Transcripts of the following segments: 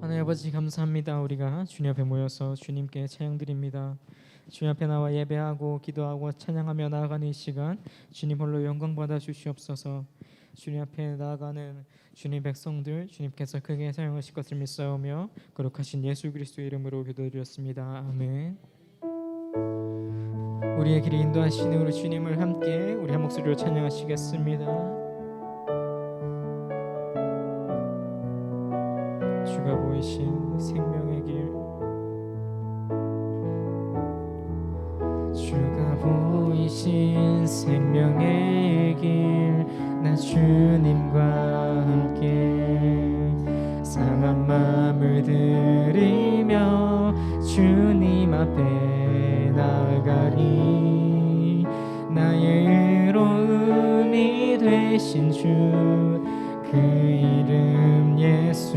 하나님 아버지 감사합니다. 우리가 주님 앞에 모여서 주님께 찬양 드립니다. 주님 앞에 나와 예배하고 기도하고 찬양하며 나아가는 이 시간 주님 홀로 영광 받아 주시옵소서. 주님 앞에 나아가는 주님 백성들 주님께서 크게 사용하실 것을 믿사오며 거룩하신 예수 그리스도의 이름으로 기도드렸습니다. 아멘. 우리의 길을 인도하시는 우리 주님을 함께 우리 한 목소리로 찬양하시겠습니다. 주가 보이신 생명의 길. 주가 보이신 생명의 길. 나 주님과 함께 상한 마음을 들이며 주님 앞에 나아가리. 나의 의로움이 되신 주 그 이름 예수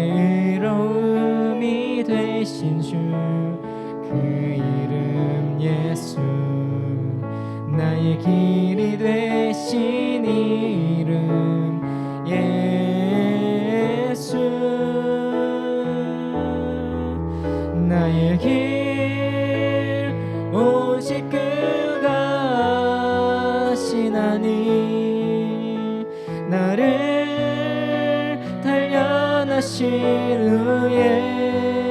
되신 주 그 이름 예수. 나의 길이 되신 이름 예수. 나의 길 오직 그가 하시나니 나를 단련하신 후에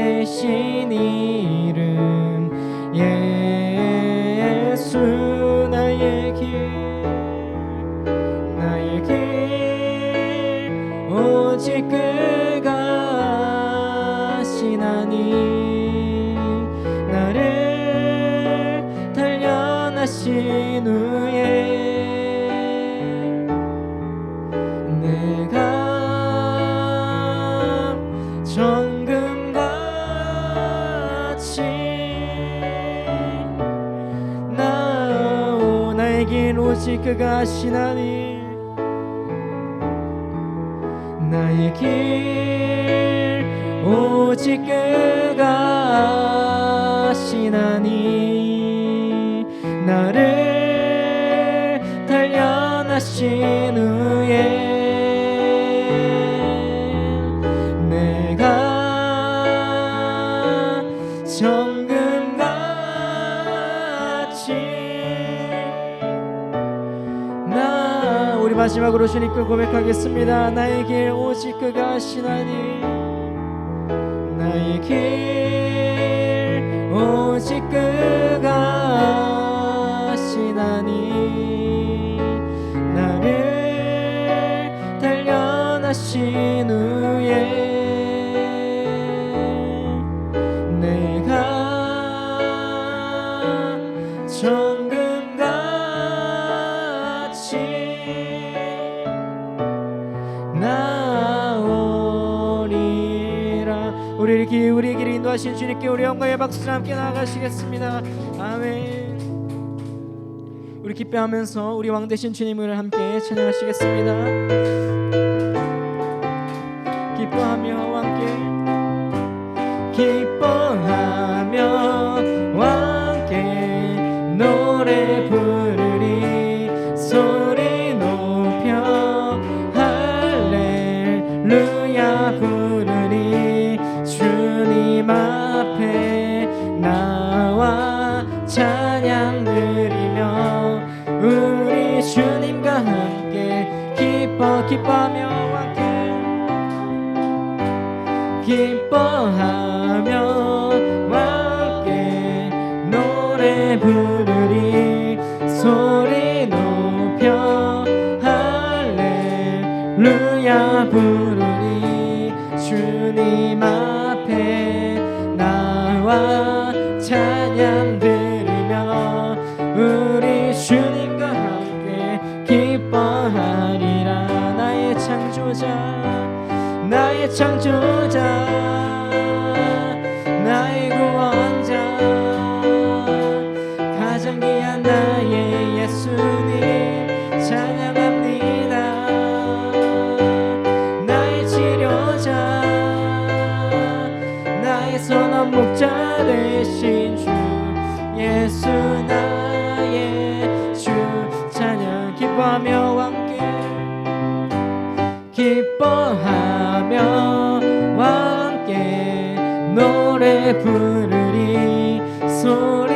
오직 그가 하시나니 나를 단련하신 후에 내가 정금같이 나오 나의 길 오직 그가 하시나니 나의 길 오직 그가 하시나니. 나를 단련하신 후 우리 마지막으로 주님 께 고백하겠습니다. 나의 길 오직 그가 하시나니. 나의 길 오직 그가 하시나니. 나를 단련하신 후에 우리를 길 우리의 길을 인도하신 주님께 우리 영광의 박수를 함께 나아가시겠습니다. 아멘. 우리 기뻐하면서 우리 왕 되신 주님을 함께 찬양하시겠습니다 노래 부르리 소리 높여 할렐루야 부르리 주님 앞에 나와 찬양 들으며 우리 주님과 함께 기뻐하리라. 나의 창조자 나의 창조자 노래 부르리 소리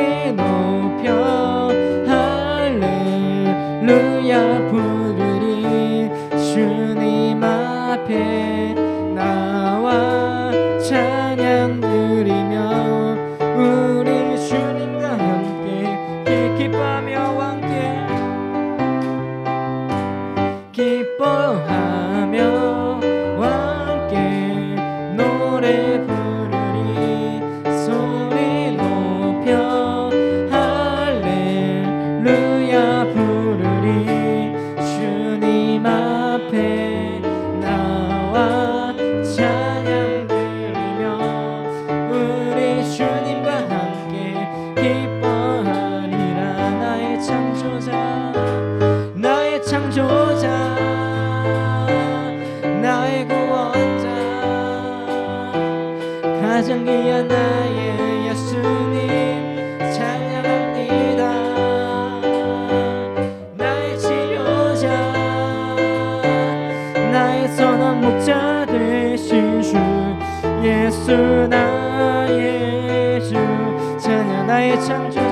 가장 귀한 나의 예수님 찬양합니다. 나의 치료자 나의 선한 목자 되신 주 예수 나의 주 찬양 나의 창조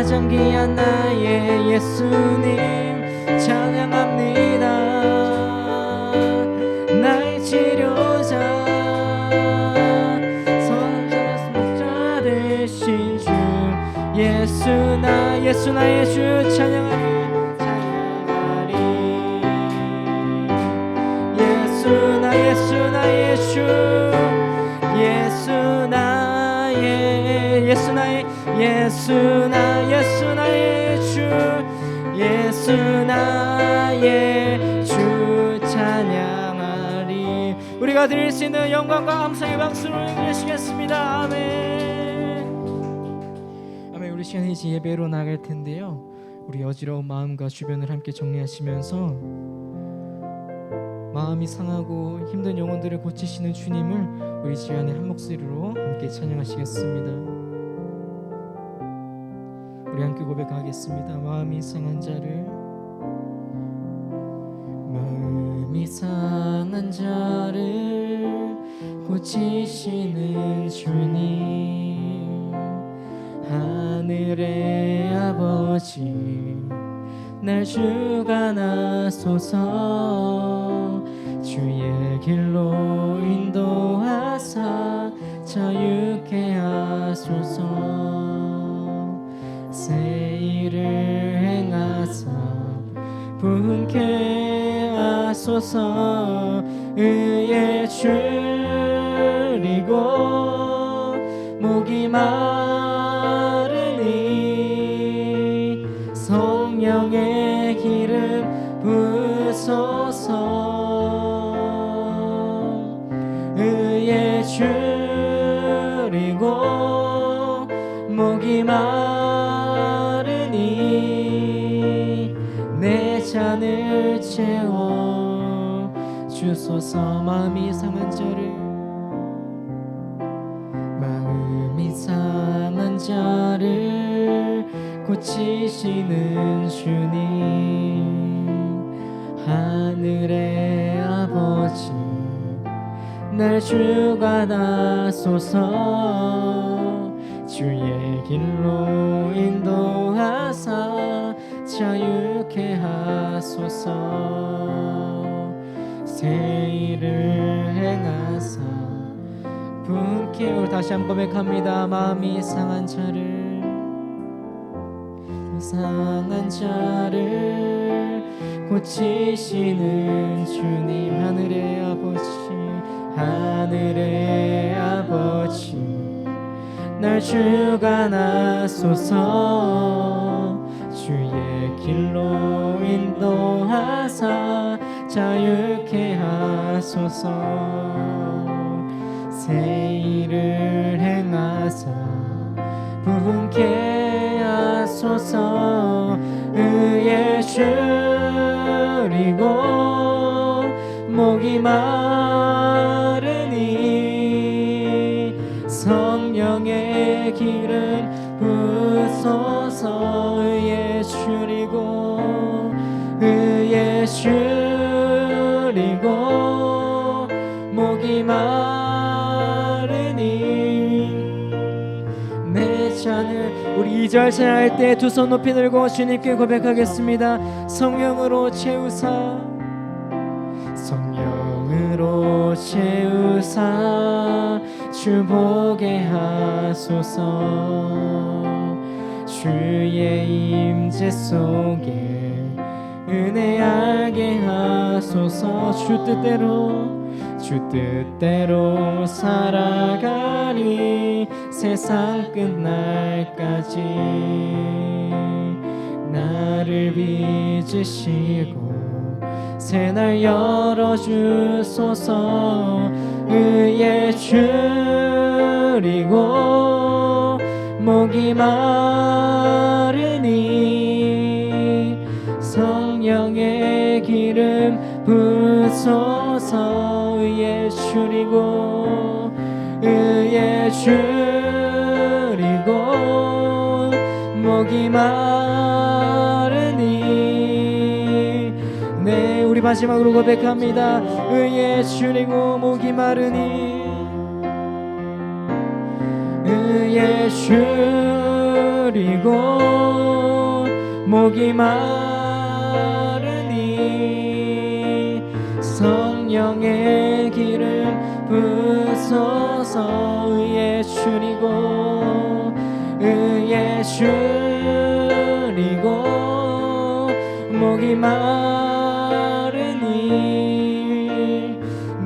가장 귀한 나의 예수님 찬양합니다. 나의 치료자 선한 목자 되신 주 예수 나 예수 나의 주 찬양하리 찬 예수 나 예수 나의 주 예수 나의 주 찬양하리. 우리가 드릴 수 있는 영광과 감사의 박수로 드리시겠습니다. 아멘. 아멘 우리 시간에 이제 예배로 나갈 텐데요. 우리 어지러운 마음과 주변을 함께 정리하시면서 마음이 상하고 힘든 영혼들을 고치시는 주님을 우리 시간에 한 목소리로 함께 찬양하시겠습니다. 우리 함께 고백하겠습니다. 마음이 상한 자를 마음이 상한 자를 고치시는 주님 하늘의 아버지 날 주관하소서 주의 길로 인도하사 자유케 하소서 새 일을 행하사 분케 하소서 의에 줄이고 목이 마 주소서 마음이 상한 자를. 마음이 상한 자를 고치 고치시는 주님. 하늘의 아버지 날 주관하소서. 주의 길로 인도하사 자유케 하소서 새 일을 행하사. 분께 우리 다시 한번 고백합니다. 마음이 상한 자를 상한 자를 고치시는 주님 하늘의 아버지 하늘의 아버지. 날 주관하소서 주의 길로 인도하사 자유케 하소서. 새 일을 행하사 부흥케 하소서. 의에 줄이고 목이 마르니 성령의 기 마르니 내 잔을 우리 2절 찬양할 때 두 손 높이 들고 주님께 고백하겠습니다. 성령으로 채우사 성령으로 채우사 주 보게 하소서. 주의 임재 속에 은혜 알게 하소서. 주 뜻대로 주 뜻대로 살아가리 세상 끝날까지 나를 빚으시고 새날 열어주소서 의에 줄이고 목이 마르니 성령의 기름 부소서 의에 줄이고 의에 줄이고 목이 마르니 네 우리 마지막으로 고백합니다. 의에 줄이고 목이 마르니 의에 줄이고 목이 마르니 성령의 기름 부소서 의에 줄이고 의에 줄이고 목이 마르니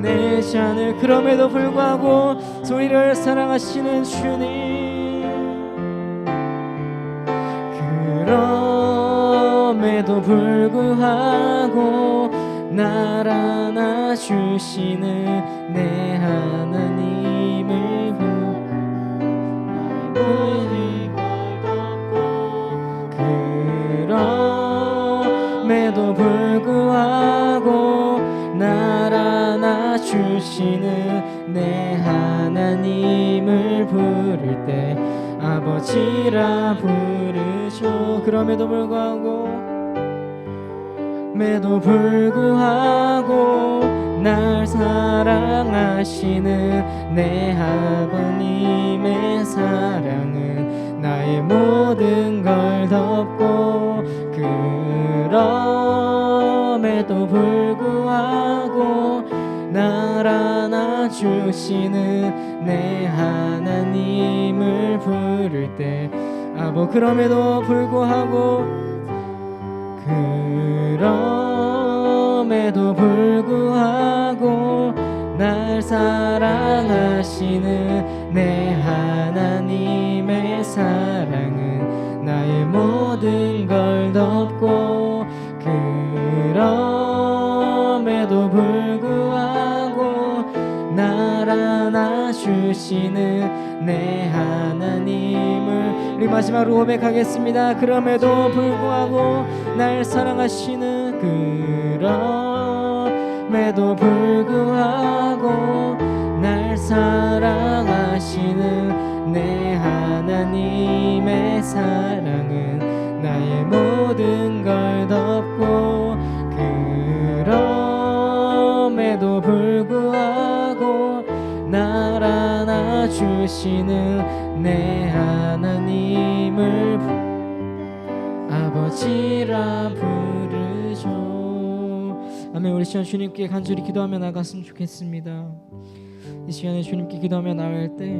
내 잔을 그럼에도 불구하고 우리를 사랑하시는 주님. 그럼에도 불구하고 날 안아주시는 내 하나님을 그럼에도 불구하고 날 안아주시는 내 하나님을 부를 때 아버지라 부르죠. 그럼에도 불구하고 매도 불구하고 날 사랑하시는 내 아버님의 사랑은 나의 모든 걸 덮고 그럼에도 불구하고 날 안아주시는 내 하나님을 부를 때 아버 그럼에도 불구하고 그럼에도 불구하고 날 사랑하시는 내 하나님의 사랑은 나의 모든 걸 덮고 그럼에도 불구하고 날 안아주시는 내 마지막으로 고백하겠습니다. 그럼에도 불구하고 날 사랑하시는 그럼에도 불구하고 날 사랑하시는 내 하나님의 사랑은 나의 모든 걸 덮고 그럼에도 불구하고 날 안아주시는 내 하나님을 아버지라 부르죠. 아멘. 우리 시간 주님께 간절히 기도하며 나갔으면 좋겠습니다. 이 시간에 주님께 기도하며 나갈 때